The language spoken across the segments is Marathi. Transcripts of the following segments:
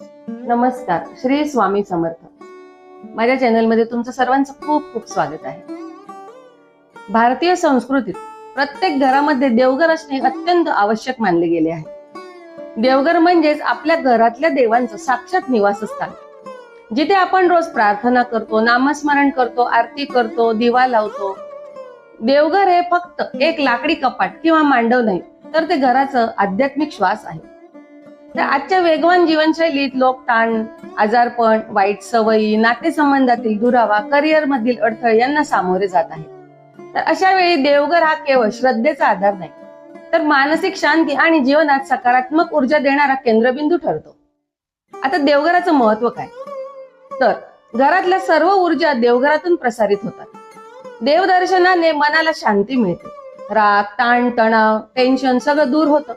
नमस्कार श्री स्वामी समर्थ. माझ्या चॅनलमध्ये तुमचं सर्वांचं खूप खूप स्वागत आहे. भारतीय संस्कृतीत प्रत्येक घरामध्ये देवघर असणे अत्यंत आवश्यक मानले गेले आहे. देवघर म्हणजेच आपल्या घरातल्या देवांचं साक्षात निवासस्थान. जिथे आपण रोज प्रार्थना करतो नामस्मरण करतो आरती करतो दिवा लावतो. देवघर हे फक्त एक लाकडी कपाट किंवा मांडव नाही तर ते घराचं आध्यात्मिक श्वास आहे. तर आजच्या वेगवान जीवनशैलीत लोक ताण आजारपण वाईट सवयी नातेसंबंधातील दुरावा करिअर मधील अडथळे यांना सामोरे जात आहेत. तर अशा वेळी देवघर हा केवळ श्रद्धेचा आधार नाही तर मानसिक शांती आणि जीवनात सकारात्मक ऊर्जा देणारा केंद्रबिंदू ठरतो. आता देवघराचं महत्त्व काय? तर घरातल्या सर्व ऊर्जा देवघरातून प्रसारित होतात. देवदर्शनाने मनाला शांती मिळते. राग ताण तणाव टेन्शन सगळं दूर होतं.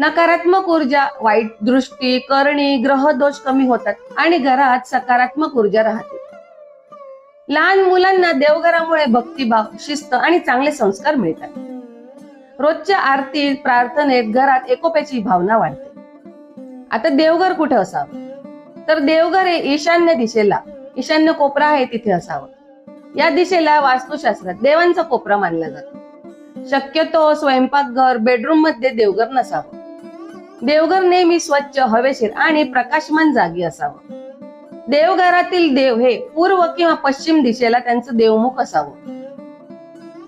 नकारात्मक ऊर्जा वाईट दृष्टी करणी ग्रह दोष कमी होतात आणि घरात सकारात्मक ऊर्जा राहते. लहान मुलांना देवघरामुळे भक्तिभाव शिस्त आणि चांगले संस्कार मिळतात. रोजच्या आरतीत प्रार्थनेत घरात एकोप्याची भावना वाढते. आता देवघर कुठे असावं? तर देवघर हे ईशान्य दिशेला ईशान्य कोपरा आहे तिथे असावं. या दिशेला वास्तुशास्त्रात देवांचा कोपरा मानला जातो. शक्यतो स्वयंपाकघर बेडरूममध्ये देवघर नसावं. देवघर नेहमी स्वच्छ हवेशीर आणि प्रकाशमान जागी असावं. देवघरातील देव हे पूर्व किंवा पश्चिम दिशेला त्यांचं देवमुख असावं.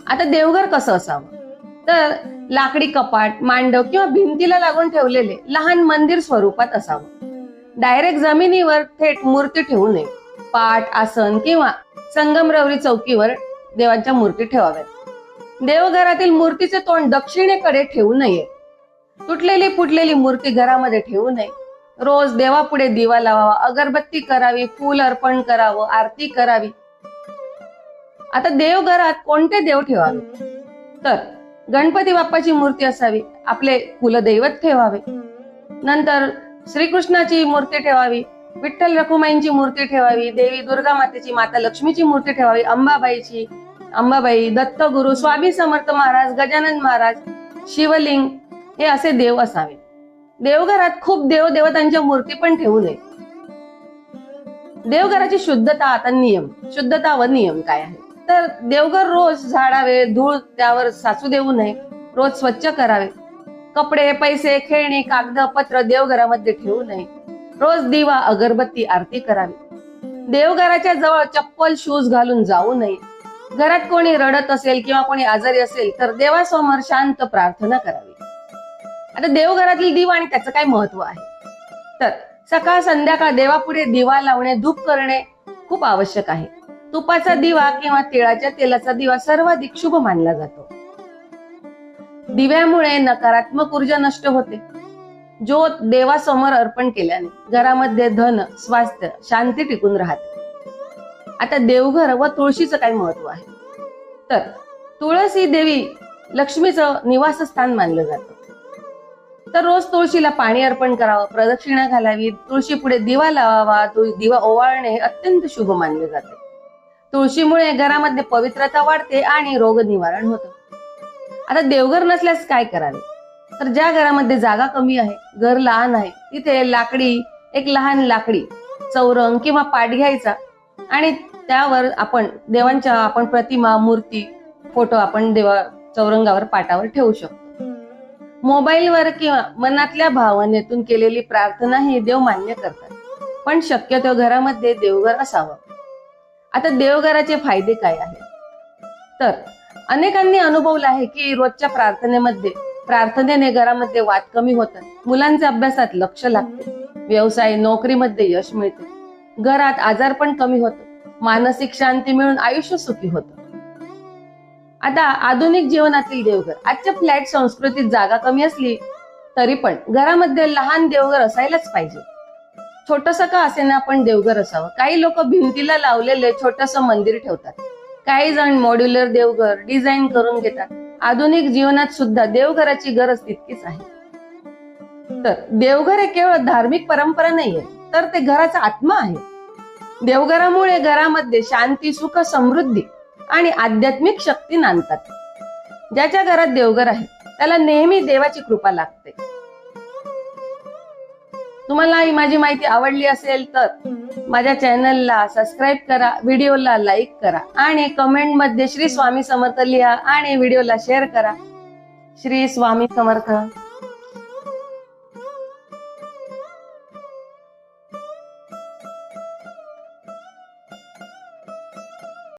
आता देवघर कसं असावं? तर लाकडी कपाट मांडव किंवा भिंतीला लागून ठेवलेले लहान मंदिर स्वरूपात असावं. डायरेक्ट जमिनीवर थेट मूर्ती ठेवू नये. पाठ आसन किंवा संगमरवरी चौकीवर देवांच्या मूर्ती ठेवाव्यात. देवघरातील मूर्तीचे तोंड दक्षिणेकडे ठेवू नये. तुटलेली फुटलेली मूर्ती घरामध्ये ठेवू नये. रोज देवापुढे दिवा लावावा अगरबत्ती करावी फूल अर्पण करावं आरती करावी. आता देवघरात कोणते देव ठेवावे? तर गणपती बाप्पाची मूर्ती असावी आपले कुलदैवत ठेवावे. नंतर श्रीकृष्णाची मूर्ती ठेवावी विठ्ठल रखुमाईंची मूर्ती ठेवावी देवी दुर्गा मातेची माता लक्ष्मीची मूर्ती ठेवावी अंबाबाईची अंबाबाई दत्तगुरु स्वामी समर्थ महाराज गजानन महाराज शिवलिंग हे असे देव असावे. देवघरात खूप देव देवतांच्या मूर्ती पण ठेवू नये. देवघराची शुद्धता आता नियम शुद्धता व नियम काय आहे? तर देवघर रोज झाडावे धूळ त्यावर साचू देऊ नये. रोज स्वच्छ करावे. कपडे पैसे खेळणी कागद पत्र देवघरामध्ये ठेवू नये. रोज दिवा अगरबत्ती आरती करावी. देवघराच्या जवळ चप्पल शूज घालून जाऊ नये. घरात कोणी रडत असेल किंवा कोणी आजारी असेल तर देवासमोर शांत प्रार्थना करावी. आता देवघरातील दिवा आणि त्याचं काय महत्त्व आहे? तर सकाळ संध्याकाळ देवापुढे दिवा लावणे धूप करणे खूप आवश्यक आहे. तुपाचा दिवा किंवा तिळाच्या तेलाचा दिवा सर्वाधिक शुभ मानला जातो. दिव्यामुळे नकारात्मक ऊर्जा नष्ट होते. ज्योत देवासमोर अर्पण केल्याने घरामध्ये धन स्वास्थ्य शांती टिकून राहते. आता देवघर व तुळशीचं काय महत्त्व आहे? तर तुळस ही देवी लक्ष्मीचं निवासस्थान मानलं जातं. तर रोज तुळशीला पाणी अर्पण करावं प्रदक्षिणा घालावी तुळशी पुढे दिवा लावावा दिवा ओवाळणे हे अत्यंत शुभ मानले जाते. तुळशीमुळे घरामध्ये पवित्रता वाढते आणि रोग निवारण होतं. आता देवघर नसल्यास काय करावे? तर ज्या घरामध्ये जागा कमी आहे घर लहान आहे तिथे लाकडी एक लहान लाकडी चौरंग किंवा पाट घ्यायचा आणि त्यावर आपण देवांच्या आपण प्रतिमा मूर्ती फोटो आपण देवा चौरंगावर पाटावर ठेवू शकतो. मोबाईलवर किंवा मनातल्या भावनेतून केलेली प्रार्थना ही देव मान्य करतात. पण शक्यतो घरामध्ये देवघर असावं. आता देवघराचे फायदे काय आहेत? तर अनेकांनी अनुभवलं आहे की रोजच्या प्रार्थनेमध्ये प्रार्थनेने घरामध्ये वाद कमी होतात. मुलांच्या अभ्यासात लक्ष लागते. व्यवसाय नोकरीमध्ये यश मिळते. घरात आजार पण कमी होतं मानसिक शांती मिळून आयुष्य सुखी होतं. आता आधुनिक जीवनातील देवघर. आजच्या फ्लॅट संस्कृतीत जागा कमी असली तरी पण घरामध्ये लहान देवघर असायलाच पाहिजे. छोटस का असेना पण देवघर असावं? काही लोक भिंतीला लावलेले छोटस मंदिर ठेवतात. काही जण मॉड्युलर देवघर डिझाईन करून घेतात. आधुनिक जीवनात सुद्धा देवघराची गरज तितकीच आहे. तर देवघर हे केवळ धार्मिक परंपरा नाहीये तर ते घराचा आत्मा आहे. देवघरामुळे घरामध्ये शांती सुख समृद्धी आणि आध्यात्मिक शक्ती नांदतात. ज्याच्या घरात देवघर आहे त्याला नेहमी देवाची कृपा लागते. तुम्हाला ही माझी माहिती आवडली असेल तर माझ्या चॅनलला सबस्क्राईब करा व्हिडिओला लाईक करा आणि कमेंटमध्ये श्री स्वामी समर्थ लिहा आणि व्हिडिओला शेअर करा. श्री स्वामी समर्थ.